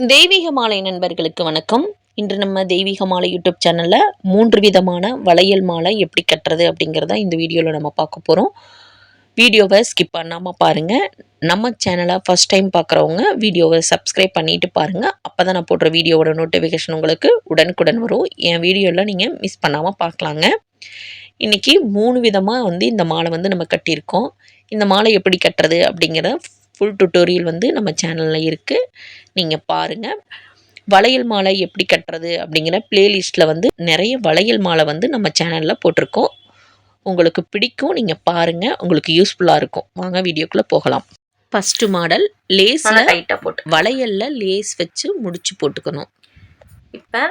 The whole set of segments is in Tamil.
தெய்வீக மாலை நண்பர்களுக்கு வணக்கம். இன்று நம்ம தெய்வீக மாலை யூடியூப் சேனலில் மூன்று விதமான வளையல் மாலை எப்படி கட்டுறது அப்படிங்கிறத இந்த வீடியோவில் நம்ம பார்க்க போகிறோம் வீடியோவை ஸ்கிப் பண்ணாமல் பாருங்கள் நம்ம சேனலை ஃபஸ்ட் டைம் பார்க்குறவங்க வீடியோவை சப்ஸ்கிரைப் பண்ணிவிட்டு பாருங்கள் அப்போ தான் நான் போடுற வீடியோவோட நோட்டிஃபிகேஷன் உங்களுக்கு உடனுக்குடன் வரும். என் வீடியோவில் நீங்கள் மிஸ் பண்ணாமல் பார்க்கலாங்க இன்றைக்கி மூணு விதமாக வந்து இந்த மாலை வந்து நம்ம கட்டியிருக்கோம். இந்த மாலை எப்படி கட்டுறது அப்படிங்கிற ஃபுல் டுட்டோரியல் வந்து நம்ம சேனலில் இருக்குது நீங்கள் பாருங்கள் வளையல் மாலை எப்படி கட்டுறது அப்படிங்கிற பிளேலிஸ்ட்டில் வந்து நிறைய வளையல் மாலை வந்து நம்ம சேனலில் போட்டிருக்கோம். உங்களுக்கு பிடிக்கும் நீங்கள் பாருங்கள் உங்களுக்கு யூஸ்ஃபுல்லாக இருக்கும். வாங்க வீடியோக்குள்ளே போகலாம். ஃபஸ்ட்டு மாடல் லேஸில் டைட்டாக போட்டு. வளையலில் லேஸ் வச்சு முடிச்சு போட்டுக்கணும். இப்போ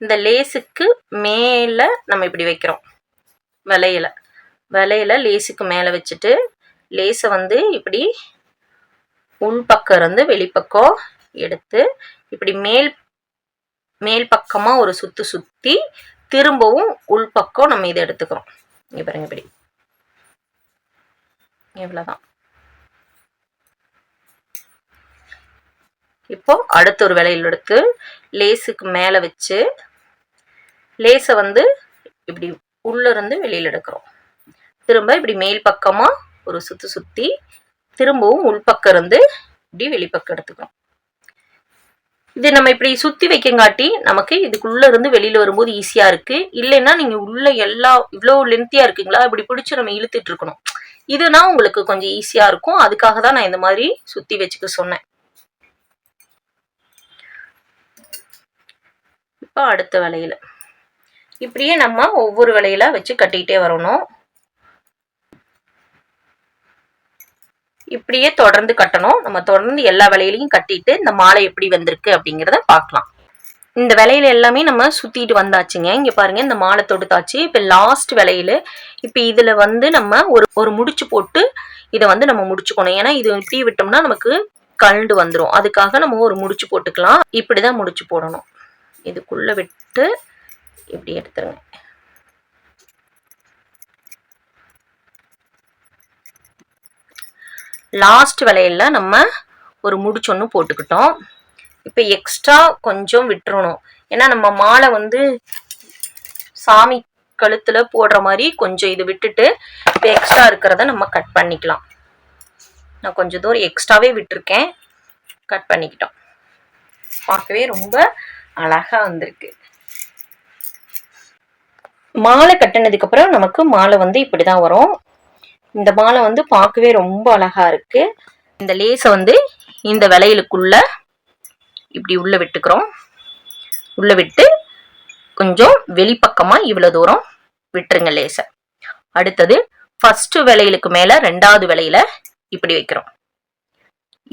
இந்த லேஸுக்கு மேலே நம்ம இப்படி வைக்கிறோம். வளையல. வளையல லேஸுக்கு மேலே வச்சுட்டு லேஸை வந்து இப்படி உள்பக்கம் இருந்து வெளிப்பக்கம் எடுத்து இப்படி மேல் மேல் பக்கமாக ஒரு சுற்று சுற்றி திரும்பவும் உள்பக்கம் நம்ம இதை எடுத்துக்கிறோம். இங்கே பாருங்க இப்படி. இவ்வளோதான் இப்போ அடுத்த ஒரு விலையில் எடுத்து லேஸுக்கு மேலே வச்சு லேஸை வந்து இப்படி உள்ள இருந்து வெளியில் எடுக்கிறோம். திரும்ப இப்படி மேல் பக்கமாக ஒரு சுற்றி சுற்றி திரும்பவும் உள்பக்கம் இருந்து இப்படி வெளிப்பக்கம் எடுத்துக்கணும் இது நம்ம இப்படி சுற்றி வைக்கங்காட்டி நமக்கு இதுக்குள்ள இருந்து வெளியில வரும்போது ஈஸியா இருக்கு. இல்லைன்னா நீங்க உள்ள எல்லா இவ்வளோ லென்த்தியா இருக்குங்களா? இப்படி பிடிச்சி நம்ம இழுத்துட்டு இருக்கணும். இதுனா உங்களுக்கு கொஞ்சம் ஈஸியா இருக்கும். அதுக்காக தான் நான் இந்த மாதிரி சுத்தி வச்சுக்க சொன்னேன். இப்போ அடுத்த வலையில. இப்படியே நம்ம ஒவ்வொரு வலையில வச்சு கட்டிக்கிட்டே வரணும். இப்படியே தொடர்ந்து கட்டணும். நம்ம தொடர்ந்து எல்லா வலையிலையும் கட்டிட்டு இந்த மாலை எப்படி வந்திருக்கு அப்படிங்கிறத பார்க்கலாம். இந்த விலையில எல்லாமே நம்ம சுத்திட்டு வந்தாச்சுங்க. இங்க பாருங்க இந்த மாலை தொடுத்தாச்சு. இப்ப லாஸ்ட் விலையில இப்ப இதுல வந்து நம்ம ஒரு ஒரு முடிச்சு போட்டு இதை வந்து நம்ம முடிச்சுக்கணும். ஏன்னா இது இப்படி விட்டோம்னா நமக்கு கழண்டு வந்துடும் அதுக்காக நம்ம ஒரு முடிச்சு போட்டுக்கலாம். இப்படிதான் முடிச்சு போடணும். இதுக்குள்ள விட்டு இப்படி எடுத்துருங்க. லாஸ்ட் விலையில நம்ம ஒரு முடிச்சொன்று போட்டுக்கிட்டோம். இப்போ எக்ஸ்ட்ரா கொஞ்சம் விட்டுறணும். ஏன்னா நம்ம மாலை வந்து சாமி கழுத்தில் போடுற மாதிரி கொஞ்சம் இது விட்டுட்டு இப்போ எக்ஸ்ட்ரா இருக்கிறத நம்ம கட் பண்ணிக்கலாம். நான் கொஞ்சம் தூரம் எக்ஸ்ட்ராவே விட்டுருக்கேன். கட் பண்ணிக்கிட்டோம். பார்க்கவே ரொம்ப அழகாக வந்திருக்கு. மாலை கட்டினதுக்கு அப்புறம் நமக்கு மாலை வந்து இப்படி தான் வரும். இந்த மாலை வந்து பார்க்கவே ரொம்ப அழகா இருக்கு. இந்த லேஸை வந்து இந்த விலையிலுக்குள்ள இப்படி உள்ள விட்டுக்கிறோம். உள்ள விட்டு கொஞ்சம் வெளிப்பக்கமா இவ்வளவு தூரம் விட்டுருங்க லேசை அடுத்தது ஃபர்ஸ்ட் விலையிலுக்கு மேல ரெண்டாவது விலையில இப்படி வைக்கிறோம்.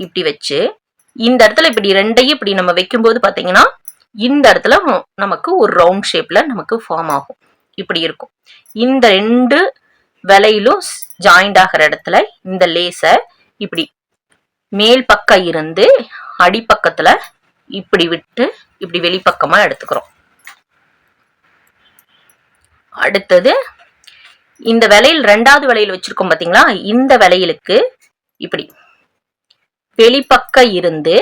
இப்படி வச்சு இந்த இடத்துல இப்படி ரெண்டையும் இப்படி நம்ம வைக்கும்போது பார்த்தீங்கன்னா இந்த இடத்துல நமக்கு ஒரு ரவுண்ட் ஷேப்ல நமக்கு ஃபார்ம் ஆகும். இப்படி இருக்கும். இந்த ரெண்டு விலையிலும் ஜாயிண்ட் ஆகிற இடத்துல இந்த லேஸை இப்படி மேல் பக்கம் இருந்து அடிப்பக்கத்தில் இப்படி விட்டு இப்படி வெளிப்பக்கமா எடுத்துக்கிறோம். அடுத்தது இந்த விலையில் ரெண்டாவது விலையில் வச்சிருக்கோம் பார்த்தீங்களா இந்த விலையிலுக்கு இப்படி வெளிப்பக்க இருந்து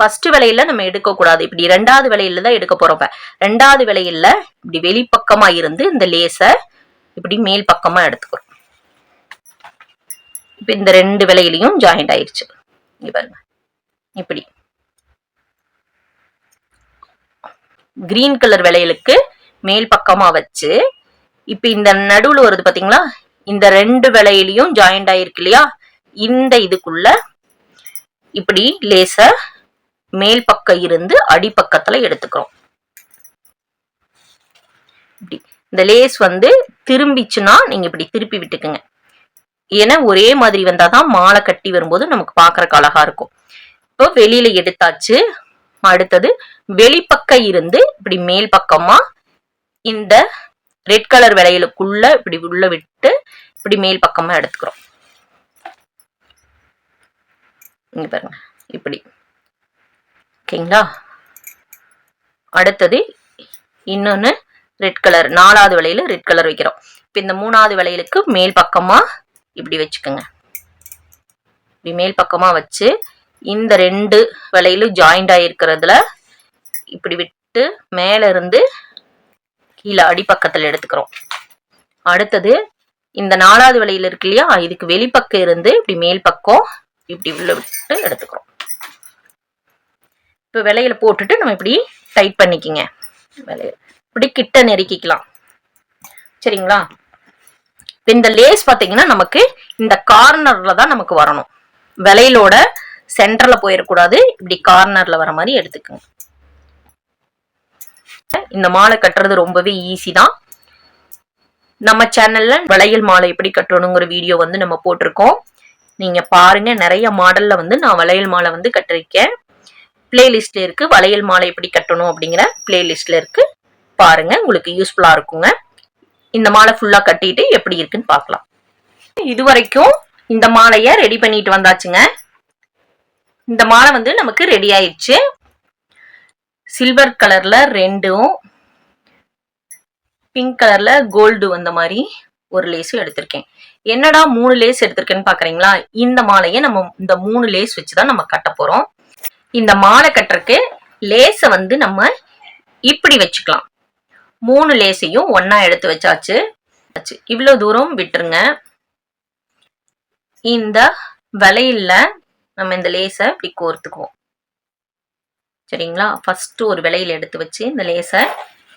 ஃபர்ஸ்ட் விலையில நம்ம எடுக்கக்கூடாது இப்படி ரெண்டாவது விலையில தான் எடுக்க போறோம் ரெண்டாவது விலையில இப்படி வெளிப்பக்கமா இருந்து இந்த லேஸை இப்படி மேல் பக்கமா எடுத்துக்கிறோம். இப்ப இந்த ரெண்டு விலையிலையும் ஜாயிண்ட் ஆயிடுச்சு பாருங்க. இப்படி. கிரீன் கலர் விலையலுக்கு மேல் பக்கமா வச்சு இப்ப இந்த நடுவுல வருது பாத்தீங்களா? இந்த ரெண்டு விலையிலையும் ஜாயிண்ட் ஆயிருக்கு இல்லையா? இந்த இதுக்குள்ள இப்படி லேச மேல் பக்கம் இருந்து அடிப்பக்கத்துல எடுத்துக்கிறோம். இந்த லேஸ் வந்து திரும்பிச்சுன்னா நீங்க இப்படி திருப்பி விட்டுக்குங்க. ஏன்னா ஒரே மாதிரி வந்தாதான் மாலை கட்டி வரும்போது நமக்கு பாக்குறக்கு அழகா இருக்கும். இப்போ வெளியில எடுத்தாச்சு. அடுத்தது வெளிப்பக்கம் இருந்து இப்படி மேல் பக்கமா இந்த ரெட் கலர் விளையலுக்குள்ள இப்படி உள்ள விட்டு இப்படி மேல் பக்கமா எடுத்துக்கிறோம். இங்க பாருங்க. இப்படி. ஓகேங்களா? அடுத்தது இன்னொன்னு ரெட் கலர் நாலாவது விலையில ரெட் கலர் வைக்கிறோம். இப்போ இந்த மூணாவது விலையிலுக்கு மேல் பக்கமா இப்படி வச்சுக்கோங்க. இப்படி மேல் பக்கமா வச்சு இந்த ரெண்டு வளையலும் ஜாயிண்ட் ஆகிருக்கிறதுல இப்படி விட்டு மேல இருந்து கீழே அடிப்பக்கத்தில் எடுத்துக்கிறோம். அடுத்தது இந்த நாலாவது வளையல் இருக்கு இல்லையா இதுக்கு வெளிப்பக்கம் இருந்து இப்படி மேல் பக்கம் இப்படி உள்ள விட்டு எடுத்துக்கிறோம். இப்போ விலையில போட்டுட்டு நம்ம இப்படி டைட் பண்ணிக்கிங்க. விலையில. இப்படி கிட்ட நெருக்கிக்கலாம். சரிங்களா? இந்த லேஸ் பாத்தீங்கன்னா நமக்கு இந்த கார்னர்ல தான் நமக்கு வரணும். விலையிலோட சென்டர்ல போயிடக்கூடாது இப்படி கார்னர்ல வர மாதிரி எடுத்துக்கோங்க. இந்த மாலை கட்டுறது ரொம்பவே ஈஸி தான். நம்ம சேனல்ல வளையல் மாலை எப்படி கட்டணுங்கிற வீடியோ வந்து நம்ம போட்டிருக்கோம். நீங்க பாருங்க நிறைய மாடல்ல வந்து நான் வளையல் மாலை வந்து கட்டிருக்கேன். பிளேலிஸ்ட்ல இருக்கு வளையல் மாலை எப்படி கட்டணும் அப்படிங்கிற பிளேலிஸ்ட்ல இருக்கு. பாருங்க உங்களுக்கு யூஸ்ஃபுல்லா இருக்குங்க. இந்த மாலை ஃபுல்லா கட்டிட்டு எப்படி இருக்குன்னு பார்க்கலாம். இது வரைக்கும் இந்த மாலைய ரெடி பண்ணிட்டு வந்தாச்சுங்க. இந்த மாலை வந்து நமக்கு ரெடி ஆயிடுச்சு. சில்வர் கலர்ல ரெண்டும் பிங்க் கலர்ல கோல்டு வந்த மாதிரி ஒரு லேஸும் எடுத்திருக்கேன். என்னடா மூணு லேஸ் எடுத்திருக்கேன்னு பாக்குறீங்களா இந்த மாலையை நம்ம இந்த மூணு லேஸ் வச்சுதான் நம்ம கட்ட போறோம். இந்த மாலை கட்டுறதுக்கு லேஸை வந்து நம்ம இப்படி வச்சுக்கலாம். மூணு லேஸையும் ஒன்றா எடுத்து வச்சாச்சு. இவ்வளோ இவ்வளவு தூரம் விட்டுருங்க. இந்த வலையில் நம்ம இந்த லேஸை இப்படி கோர்த்துக்குவோம். சரிங்களா? ஃபர்ஸ்ட் ஒரு விலையில எடுத்து வச்சு இந்த லேஸை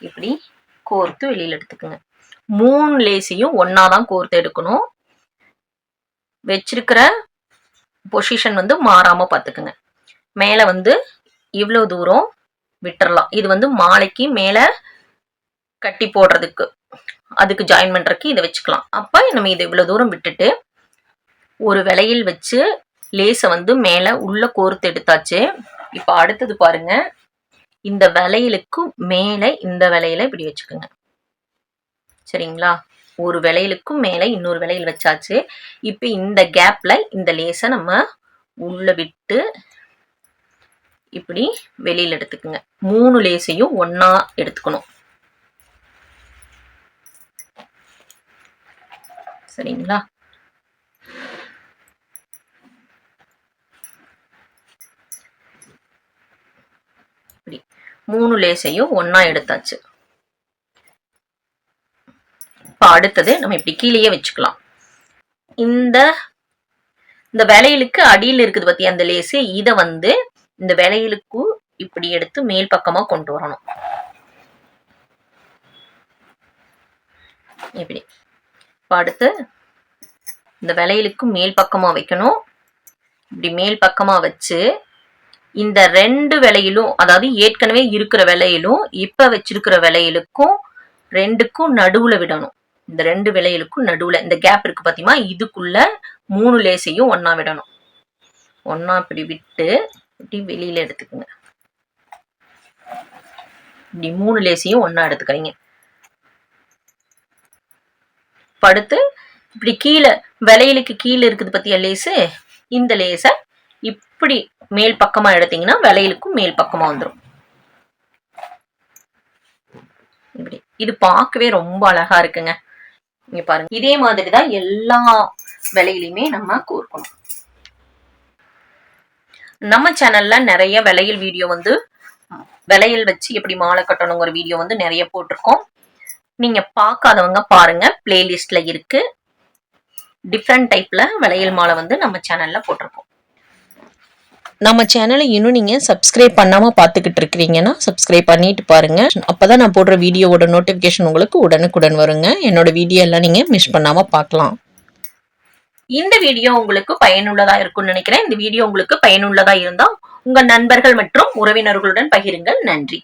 இப்படி கோர்த்து வெளியில எடுத்துக்குங்க. மூணு லேஸையும் ஒன்னா தான் கோர்த்து எடுக்கணும். வச்சிருக்கிற பொசிஷன் வந்து மாறாம பார்த்துக்குங்க மேலே வந்து இவ்வளோ தூரம் விட்டுறலாம். இது வந்து மாலைக்கு மேலே கட்டி போடுறதுக்கு. அதுக்கு ஜாயின் பண்ணுறதுக்கு இதை வச்சுக்கலாம். அப்போ நம்ம இதை இவ்வளோ தூரம் விட்டுட்டு ஒரு விலையில் வச்சு லேஸை வந்து மேலே உள்ளே கோர்த்து எடுத்தாச்சு. இப்போ அடுத்தது பாருங்க. இந்த விலையிலுக்கு மேலே இந்த விலையில இப்படி வச்சுக்கோங்க. சரிங்களா? ஒரு விலையிலுக்கும் மேலே இன்னொரு விலையில் வச்சாச்சு. இப்போ இந்த கேப்பில் இந்த லேஸை நம்ம உள்ளே விட்டு இப்படி வெளியில் எடுத்துக்குங்க. மூணு லேஸையும் ஒன்றா எடுத்துக்கணும். சரிங்களா? இப்படி மூணு லேஸையும் ஒன்னா எடுத்தாச்சு. இப்ப அடுத்தது நம்ம இப்படி கீழேயே வச்சுக்கலாம். இந்த இந்த விலையிலுக்கு அடியில் இருக்குது பத்தி அந்த லேஸு இதை வந்து இந்த விலையிலுக்கு இப்படி எடுத்து மேல் பக்கமா கொண்டு வரணும். இப்படி. இப்போ அடுத்து இந்த வளையலுக்கு மேல் பக்கமாக வைக்கணும். இப்படி மேல் பக்கமாக வச்சு இந்த ரெண்டு விலையிலும் அதாவது ஏற்கனவே இருக்கிற விலையிலும் இப்போ வச்சிருக்கிற விலையிலுக்கும் ரெண்டுக்கும் நடுவில் விடணும். இந்த ரெண்டு விலையிலுக்கும் நடுவில் இந்த கேப் இருக்கு பார்த்தீங்கன்னா இதுக்குள்ள மூணு லேசையும் ஒன்றா விடணும். ஒன்றா இப்படி விட்டு இப்படி வெளியில் எடுத்துக்கோங்க. இப்படி மூணு லேசையும் ஒன்றா எடுத்துக்கிறீங்க. படுத்து இப்படி கீழே விலையிலுக்கு கீழே இருக்குது பத்தியா லேசு? இந்த லேசை இப்படி மேல் பக்கமா எடுத்தீங்கன்னா விலையிலுக்கும் மேல் பக்கமா வந்துடும் இப்படி. இது பார்க்கவே ரொம்ப அழகா இருக்குங்க. இங்க பாருங்க. இதே மாதிரி தான் எல்லா விலையிலுமே நம்ம கோர்க்கணும். நம்ம சேனல்ல நிறைய விலையில் வீடியோ வந்து விலையில் வச்சு எப்படி மாலை கட்டணுங்கிற வீடியோ வந்து நிறைய போட்டிருக்கோம். நீங்க பார்க்காதவங்க பாருங்க. பிளேலிஸ்ட்ல இருக்கு. டிஃப்ரெண்ட் டைப்ல விலையில் மாலை வந்து நம்ம சேனல்ல போட்டிருக்கோம். நம்ம சேனலை இன்னும் நீங்கள் சப்ஸ்கிரைப் பண்ணாமல் பார்த்துக்கிட்டு இருக்கிறீங்கன்னா சப்ஸ்கிரைப் பண்ணிட்டு பாருங்க. அப்போ தான் நான் போடுற வீடியோவோட நோட்டிஃபிகேஷன் உங்களுக்கு உடனுக்குடன் வருங்க. என்னோட வீடியோ எல்லாம் நீங்கள் மிஸ் பண்ணாமல் பார்க்கலாம். இந்த வீடியோ உங்களுக்கு பயனுள்ளதா இருக்கும்னு நினைக்கிறேன். இந்த வீடியோ உங்களுக்கு பயனுள்ளதா இருந்தா உங்க நண்பர்கள் மற்றும் உறவினர்களுடன் பகிருங்கள். நன்றி.